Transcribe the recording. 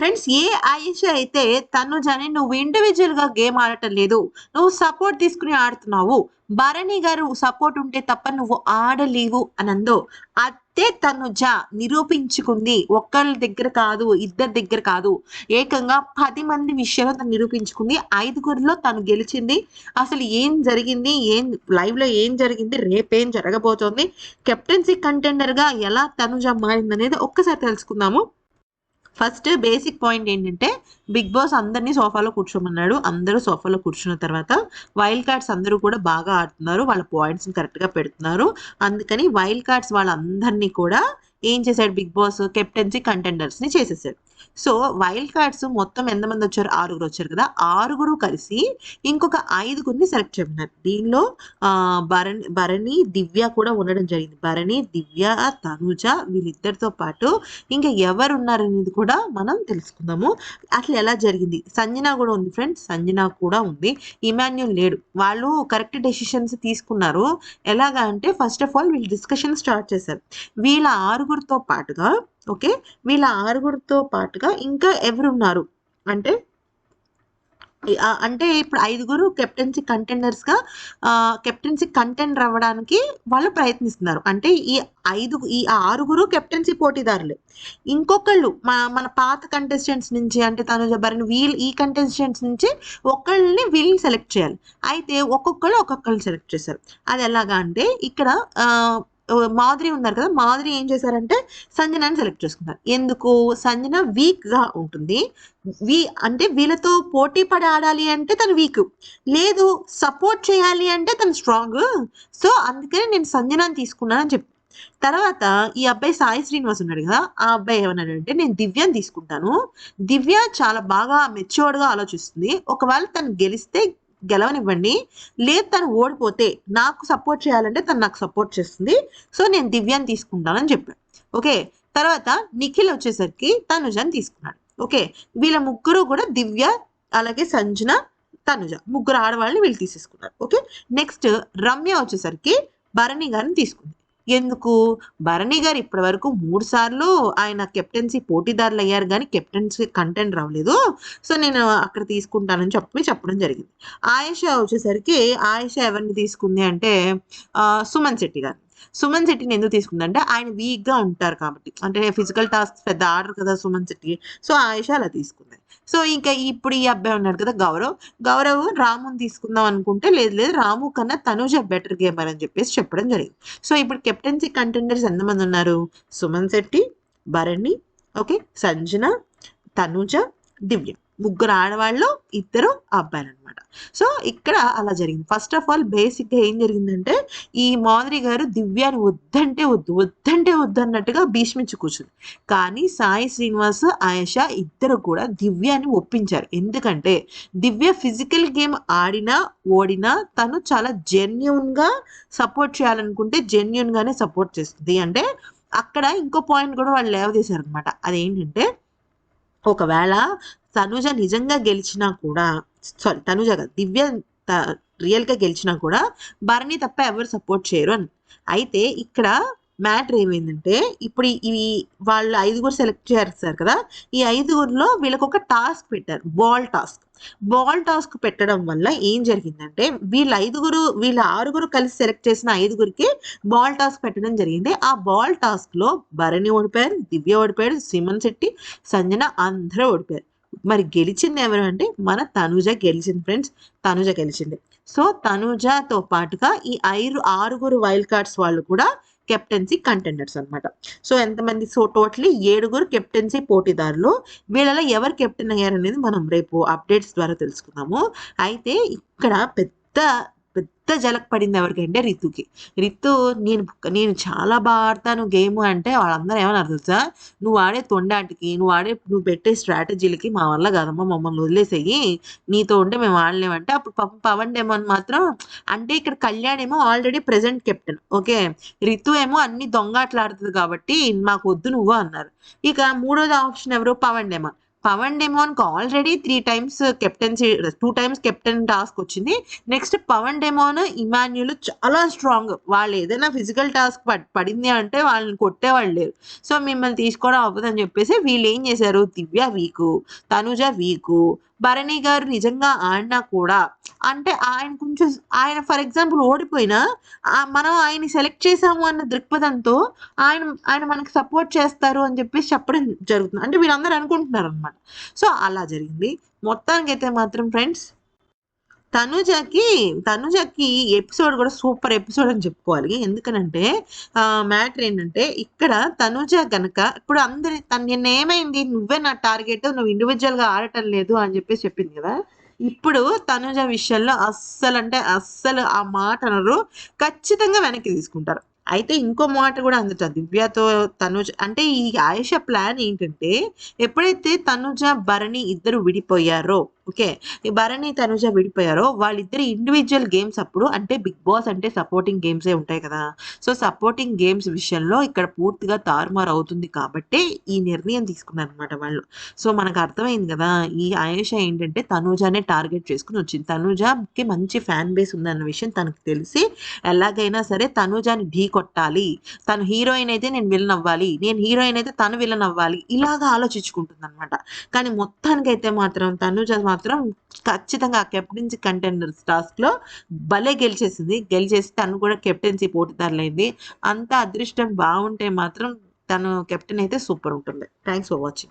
Friends ఏ ఆయేష అయితే తనుజని నువ్వు ఇండివిజువల్గా గేమ్ ఆడటం లేదు. నువ్వు సపోర్ట్ తీసుకుని ఆడుతున్నావు. భరణి గారు సపోర్ట్ ఉంటే తప్ప నువ్వు ఆడలేవు అనందో అదే తనుజ నిరూపించుకుంది. ఒక్కళ్ళ దగ్గర కాదు ఇద్దరి దగ్గర కాదు. ఏకంగా పది మంది విషయంలో తను నిరూపించుకుంది. ఐదుగురిలో తను గెలిచింది. అసలు ఏం జరిగింది? ఏం లైవ్లో ఏం జరిగింది? రేపేం జరగబోతోంది? కెప్టెన్సీ కంటెండర్గా ఎలా తనుజ మారింది అనేది ఒక్కసారి తెలుసుకుందాము. ఫస్ట్ బేసిక్ పాయింట్ ఏంటంటే బిగ్ బాస్ అందరినీ సోఫాలో కూర్చోమన్నాడు. అందరూ సోఫాలో కూర్చున్న తర్వాత వైల్డ్ కార్డ్స్ అందరూ కూడా బాగా ఆడుతున్నారు. వాళ్ళ పాయింట్స్ కరెక్ట్గా పెడుతున్నారు. అందుకని వైల్డ్ కార్డ్స్ వాళ్ళందరినీ కూడా ఏం చేశాడు బిగ్ బాస్ కెప్టెన్సీ కంటెండర్స్ని చేసేసాడు. సో వైల్డ్ కార్డ్స్ మొత్తం ఎంతమంది వచ్చారు? ఆరుగురు వచ్చారు కదా? ఆరుగురు కలిసి ఇంకొక ఐదుగురిని సెలెక్ట్ చేయమన్నారు. దీనిలో భరణి భరణి దివ్య కూడా ఉండడం జరిగింది. భరణి దివ్య తనుజ వీళ్ళిద్దరితో పాటు ఇంకా ఎవరు ఉన్నారనేది కూడా మనం తెలుసుకుందాము. అట్లా ఎలా జరిగింది? సంజన కూడా ఉంది ఫ్రెండ్స్ సంజన కూడా ఉంది. ఇమాన్యుల్ లేడు. వాళ్ళు కరెక్ట్ డెసిషన్స్ తీసుకున్నారు. ఎలాగా అంటే ఫస్ట్ ఆఫ్ ఆల్ వీళ్ళు డిస్కషన్ స్టార్ట్ చేశారు. వీళ్ళ ఆరుగురితో పాటుగా ఓకే? వీళ్ళ ఆరుగురితో పాటుగా ఇంకా ఎవరున్నారు? అంటే అంటే ఇప్పుడు ఐదుగురు కెప్టెన్సీ కంటెండర్స్గా కెప్టెన్సీ కంటెండర్ అవ్వడానికి వాళ్ళు ప్రయత్నిస్తున్నారు. అంటే ఈ ఐదు ఈ ఆరుగురు కెప్టెన్సీ పోటీదారులు. ఇంకొకళ్ళు మన మన పాత కంటెస్టెంట్స్ నుంచి అంటే తను భరణి వీళ్ళు ఈ కంటెస్టెంట్స్ నుంచి ఒకళ్ళని వీళ్ళు సెలెక్ట్ చేయాలి. అయితే ఒక్కొక్కళ్ళు ఒక్కొక్కళ్ళు సెలెక్ట్ చేశారు. అది ఎలాగా అంటే ఇక్కడ మాధురి ఉన్నారు కదా మాధురి ఏం చేశారంటే సంజనాని సెలెక్ట్ చేసుకున్నారు. ఎందుకు? సంజన వీక్గా ఉంటుంది. వీ అంటే వీళ్ళతో పోటీ పడి ఆడాలి అంటే తను వీక్ లేదు సపోర్ట్ చేయాలి అంటే తను స్ట్రాంగ్ సో అందుకని నేను సంజనాని తీసుకున్నానని చెప్పి. తర్వాత ఈ అబ్బాయి సాయి శ్రీనివాస్ ఉన్నాడు కదా ఆ అబ్బాయి ఏమన్నాడు అంటే నేను దివ్యని తీసుకుంటాను. దివ్య చాలా బాగా మెచ్యూర్డ్గా ఆలోచిస్తుంది. ఒకవేళ తను గెలిస్తే గెలవనివ్వండి. లేదు తను ఓడిపోతే నాకు సపోర్ట్ చేయాలంటే తను నాకు సపోర్ట్ చేస్తుంది. సో నేను దివ్యాన్ని తీసుకుంటానని చెప్పాడు. ఓకే? తర్వాత నిఖిల్ వచ్చేసరికి తనుజని తీసుకున్నాడు. ఓకే? వీళ్ళ ముగ్గురు కూడా దివ్య అలాగే సంజన తనుజ ముగ్గురు ఆడవాళ్ళని వీళ్ళు తీసేసుకున్నారు. ఓకే? నెక్స్ట్ రమ్య వచ్చేసరికి భరణి గారిని తీసుకుంది. ఎందుకు? భరణి గారు ఇప్పటి వరకు మూడు సార్లు ఆయన కెప్టెన్సీ పోటీదారులు అయ్యారు కానీ కెప్టెన్సీ కంటెంట్ రావలేదు. సో నేను అక్కడ తీసుకుంటానని చెప్పి చెప్పడం జరిగింది. ఆయేష వచ్చేసరికి ఆయేష ఎవరిని తీసుకుంది అంటే సుమన్ శెట్టి గారు సుమన్ శెట్టిని ఎందుకు తీసుకుందంటే ఆయన వీక్గా ఉంటారు కాబట్టి. అంటే ఫిజికల్ టాస్క్ పెద్ద ఆర్డర్ కదా సుమన్ శెట్టి. సో ఆయేష అలా తీసుకుంది. సో ఇంకా ఇప్పుడు ఈ అబ్బాయి ఉన్నాడు కదా గౌరవ్. గౌరవ్ రాముని తీసుకుందాం అనుకుంటే లేదు లేదు రాము కన్నా తనుజ బెటర్ గేమర్ అని చెప్పేసి చెప్పడం జరిగింది. సో ఇప్పుడు కెప్టెన్సీ కంటెండర్స్ ఎంతమంది ఉన్నారు? సుమన్ శెట్టి భరణి ఓకే సంజన తనుజ దివ్య. ముగ్గురు ఆడవాళ్ళు ఇద్దరు అబ్బాయిలు అనమాట సో ఇక్కడ అలా జరిగింది. ఫస్ట్ ఆఫ్ ఆల్ బేసిక్గా ఏం జరిగిందంటే ఈ మాధురి గారు దివ్యాని వద్దంటే వద్దు వద్దంటే వద్దు అన్నట్టుగా భీష్మించి కూర్చుంది. కానీ సాయి శ్రీనివాస్ ఆయేష ఇద్దరు కూడా దివ్యాని ఒప్పించారు. ఎందుకంటే దివ్య ఫిజికల్ గేమ్ ఆడినా ఓడినా తను చాలా జెన్యున్గా సపోర్ట్ చేయాలనుకుంటే జెన్యున్గానే సపోర్ట్ చేస్తుంది. అంటే అక్కడ ఇంకో పాయింట్ కూడా వాళ్ళు లేవదీశారు అనమాట అదేంటంటే ఒకవేళ తనుజ నిజంగా గెలిచినా కూడా సారీ తనుజ దివ్య త- గెలిచినా కూడా భరణి తప్ప ఎవరు సపోర్ట్ చేయరు అని. అయితే ఇక్కడ మ్యాటర్ ఏమైందంటే ఇప్పుడు ఈ వాళ్ళు ఐదుగురు సెలెక్ట్ చేస్తారు కదా ఈ ఐదుగురిలో వీళ్ళకి ఒక టాస్క్ పెట్టారు బాల్ టాస్క్. బాల్ టాస్క్ పెట్టడం వల్ల ఏం జరిగిందంటే వీళ్ళ ఐదుగురు వీళ్ళ ఆరుగురు కలిసి సెలెక్ట్ చేసిన ఐదుగురికి బాల్ టాస్క్ పెట్టడం జరిగింది. ఆ బాల్ టాస్క్లో భరణి ఓడిపోయారు దివ్య ఓడిపోయారు సిమన్ శెట్టి సంజన అందరూ ఓడిపోయారు. మరి గెలిచింది ఎవరు అంటే మన తనుజ గెలిచింది ఫ్రెండ్స్ తనుజ గెలిచింది. సో తనుజతో పాటుగా ఈ ఐదు ఆరుగురు వైల్డ్ కార్డ్స్ వాళ్ళు కూడా కెప్టెన్సీ కంటెండర్స్ అన్నమాట. సో ఎంతమంది? సో టోటలీ ఏడుగురు కెప్టెన్సీ పోటీదారులు. వీళ్ళలో ఎవరు కెప్టెన్ అయ్యారనేది మనం రేపు అప్డేట్స్ ద్వారా తెలుసుకుందాము. అయితే ఇక్కడ పెద్ద పెద్ద జలక్ పడింది ఎవరికంటే రితుకి. రితు నేను నేను చాలా బాగా ఆడతాను గేమ్ అంటే వాళ్ళందరూ ఏమన్నారు తెలుసా? నువ్వు ఆడే తొండాటికి నువ్వు ఆడే నువ్వు పెట్టే స్ట్రాటజీలకి మా వల్ల కాదమ్మా మమ్మల్ని వదిలేసేయి. నీతో ఉంటే మేము ఆడలేమంటే అప్పుడు పాపం పవన్ డేమన్ మాత్రం అంటే ఇక్కడ కళ్యాణ్ ఏమో already present captain okay? Ritu ఏమో అన్ని దొంగ ఆటలు ఆడుతుంది కాబట్టి మాకు వద్దు నువ్వు అన్నారు. ఇక మూడోది ఆప్షన్ ఎవరు? Pawan demon. Pawan డెమోన్కి already three times captaincy two times captain task వచ్చింది. నెక్స్ట్ పవన్ డెమోన్ ఇమాన్యుల్ చాలా స్ట్రాంగ్ వాళ్ళు ఏదైనా ఫిజికల్ టాస్క్ పడింది అంటే వాళ్ళని కొట్టేవాళ్ళు లేరు. సో మిమ్మల్ని తీసుకోవడం అవ్వదని చెప్పేసి వీళ్ళు ఏం చేశారు? దివ్య వీకు తనుజ వీకు భరణి గారు నిజంగా ఆడినా కూడా అంటే ఆయన కొంచెం ఆయన ఫర్ ఎగ్జాంపుల్ ఓడిపోయినా మనం ఆయన సెలెక్ట్ చేసాము అన్న దృక్పథంతో ఆయన ఆయన మనకు సపోర్ట్ చేస్తారు అని చెప్పేసి చెప్పడం జరుగుతుంది. అంటే వీళ్ళందరూ అనుకుంటున్నారు అనమాట సో అలా జరిగింది. మొత్తానికి అయితే మాత్రం ఫ్రెండ్స్ తనుజకి తనుజకి ఎపిసోడ్ కూడా సూపర్ ఎపిసోడ్ అని చెప్పుకోవాలి. ఎందుకనంటే మ్యాటర్ ఏంటంటే ఇక్కడ తనుజ గనక ఇప్పుడు అందరి తను నిన్న ఏమైంది నువ్వే నా టార్గెట్ నువ్వు ఇండివిజువల్గా ఆడటం లేదు అని చెప్పేసి చెప్పింది కదా? ఇప్పుడు తనుజ విషయంలో అస్సలు అంటే అస్సలు ఆ మాట అనరు. ఖచ్చితంగా వెనక్కి తీసుకుంటారు. అయితే ఇంకో మాట కూడా అందుట దివ్యతో తనుజ అంటే ఈ ఆయుష ప్లాన్ ఏంటంటే ఎప్పుడైతే తనుజ భరణి ఇద్దరు విడిపోయారో ఓకే. భరణి తనుజ విడిపోయారో వాళ్ళిద్దరు ఇండివిజువల్ గేమ్స్ అప్పుడు అంటే బిగ్ బాస్ అంటే సపోర్టింగ్ గేమ్సే ఉంటాయి కదా. సో సపోర్టింగ్ గేమ్స్ విషయంలో ఇక్కడ పూర్తిగా తారుమారు అవుతుంది కాబట్టి ఈ నిర్ణయం తీసుకున్నారు అనమాట వాళ్ళు. సో మనకు అర్థమైంది కదా ఈ ఆయుష ఏంటంటే తనుజానే టార్గెట్ చేసుకుని వచ్చింది. తనుజాకి మంచి ఫ్యాన్ బేస్ ఉందన్న విషయం తనకు తెలిసి ఎలాగైనా సరే తనుజాని ఢీ కొట్టాలి. తను హీరోయిన్ అయితే నేను విలన్ అవ్వాలి. నేను హీరోయిన్ అయితే తను విలన్ అవ్వాలి. ఇలాగా ఆలోచించుకుంటుంది అనమాట కానీ మొత్తానికైతే మాత్రం తనుజ మాత్రం ఖచ్చితంగా కెప్టెన్సీ కంటెండర్స్ టాస్క్లో భలే గెలిచేసింది. గెలిచేసి తను కూడా కెప్టెన్సీ పోటీదారులైంది. అంత అదృష్టం బాగుంటే మాత్రం తను కెప్టెన్ అయితే సూపర్ ఉంటుంది. Thanks for watching